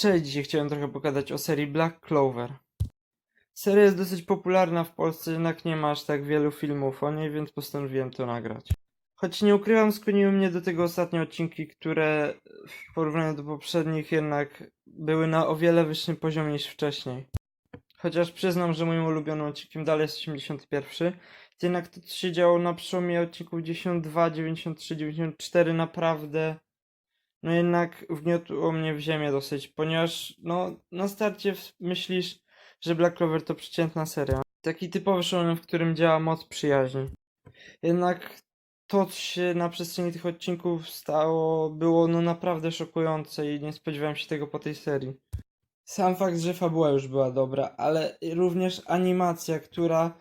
Cześć, dzisiaj chciałem trochę pogadać o serii Black Clover. Seria jest dosyć popularna w Polsce, jednak nie ma aż tak wielu filmów o niej, więc postanowiłem to nagrać. Choć nie ukrywam, skłoniły mnie do tego ostatnie odcinki, które w porównaniu do poprzednich jednak były na o wiele wyższym poziomie niż wcześniej. Chociaż przyznam, że moim ulubionym odcinkiem dalej jest 81, jednak to co się działo na przełomie odcinków 92, 93, 94 naprawdę no jednak wgniotło mnie w ziemię dosyć, ponieważ no na starcie myślisz, że Black Clover to przeciętna seria. Taki typowy shonen, w którym działa moc przyjaźni. Jednak to, co się na przestrzeni tych odcinków stało, było no naprawdę szokujące i nie spodziewałem się tego po tej serii. Sam fakt, że fabuła już była dobra, ale również animacja, która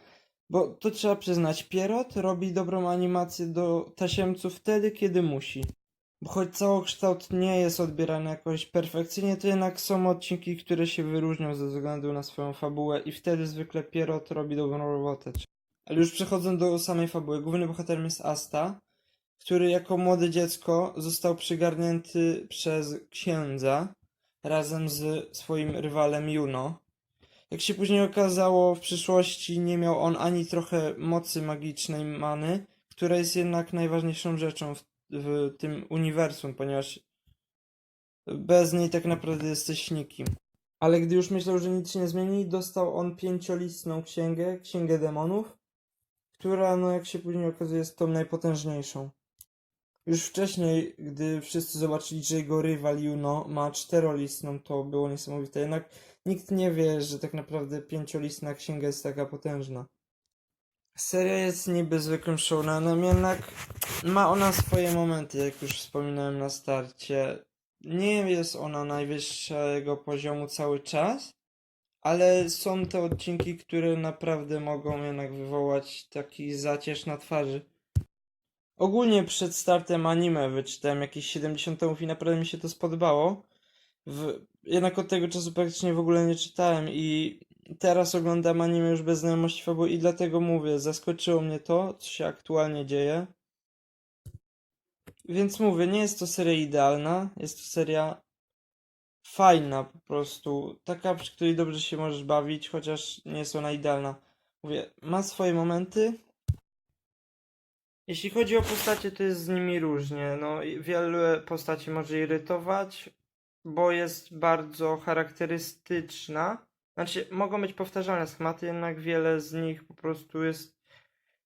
bo to trzeba przyznać, Pierrot robi dobrą animację do tasiemców wtedy, kiedy musi. Bo choć całokształt nie jest odbierany jakoś perfekcyjnie, to jednak są odcinki, które się wyróżnią ze względu na swoją fabułę i wtedy zwykle Pierrot robi dobrą robotę. Ale już przechodząc do samej fabuły, głównym bohaterem jest Asta, który jako młode dziecko został przygarnięty przez księdza razem z swoim rywalem Juno. Jak się później okazało, w przyszłości nie miał on ani trochę mocy magicznej many, która jest jednak najważniejszą rzeczą w, w tym uniwersum, ponieważ bez niej tak naprawdę jesteś nikim. Ale gdy już myślał, że nic się nie zmieni, dostał on pięciolistną księgę, księgę demonów, która, no jak się później okazuje, jest tą najpotężniejszą. Już wcześniej, gdy wszyscy zobaczyli, że jego rywal Juno ma czterolistną, to było niesamowite. Jednak nikt nie wie, że tak naprawdę pięciolistna księga jest taka potężna. Seria jest niby zwykłym shounenem, jednak ma ona swoje momenty, jak już wspominałem na starcie. Nie jest ona najwyższego poziomu cały czas, ale są te odcinki, które naprawdę mogą jednak wywołać taki zacierz na twarzy. Ogólnie przed startem anime wyczytałem jakieś 70 tomów i naprawdę mi się to spodobało. W, jednak od tego czasu praktycznie w ogóle nie czytałem i teraz oglądam anime już bez znajomości fabuły i dlatego mówię, zaskoczyło mnie to, co się aktualnie dzieje. Więc mówię, nie jest to seria idealna, jest to seria fajna po prostu, taka przy której dobrze się możesz bawić, chociaż nie jest ona idealna. Mówię, ma swoje momenty. Jeśli chodzi o postacie, to jest z nimi różnie. No, wiele postaci może irytować, bo jest bardzo charakterystyczna. Znaczy, mogą być powtarzalne schematy, jednak wiele z nich po prostu jest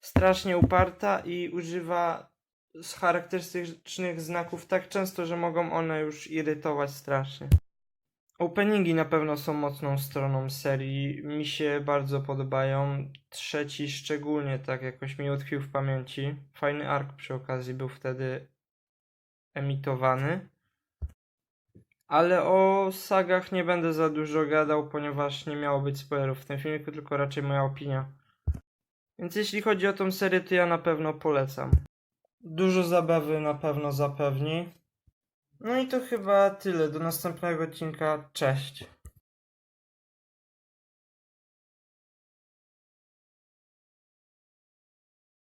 strasznie uparta i używa z charakterystycznych znaków tak często, że mogą one już irytować strasznie. Openingi na pewno są mocną stroną serii. Mi się bardzo podobają. Trzeci szczególnie tak jakoś mi utkwił w pamięci. Fajny ark przy okazji był wtedy emitowany. Ale o sagach nie będę za dużo gadał, ponieważ nie miało być spoilerów w tym filmiku, tylko raczej moja opinia. Więc jeśli chodzi o tą serię, to ja na pewno polecam. Dużo zabawy na pewno zapewni. No i to chyba tyle. Do następnego odcinka. Cześć.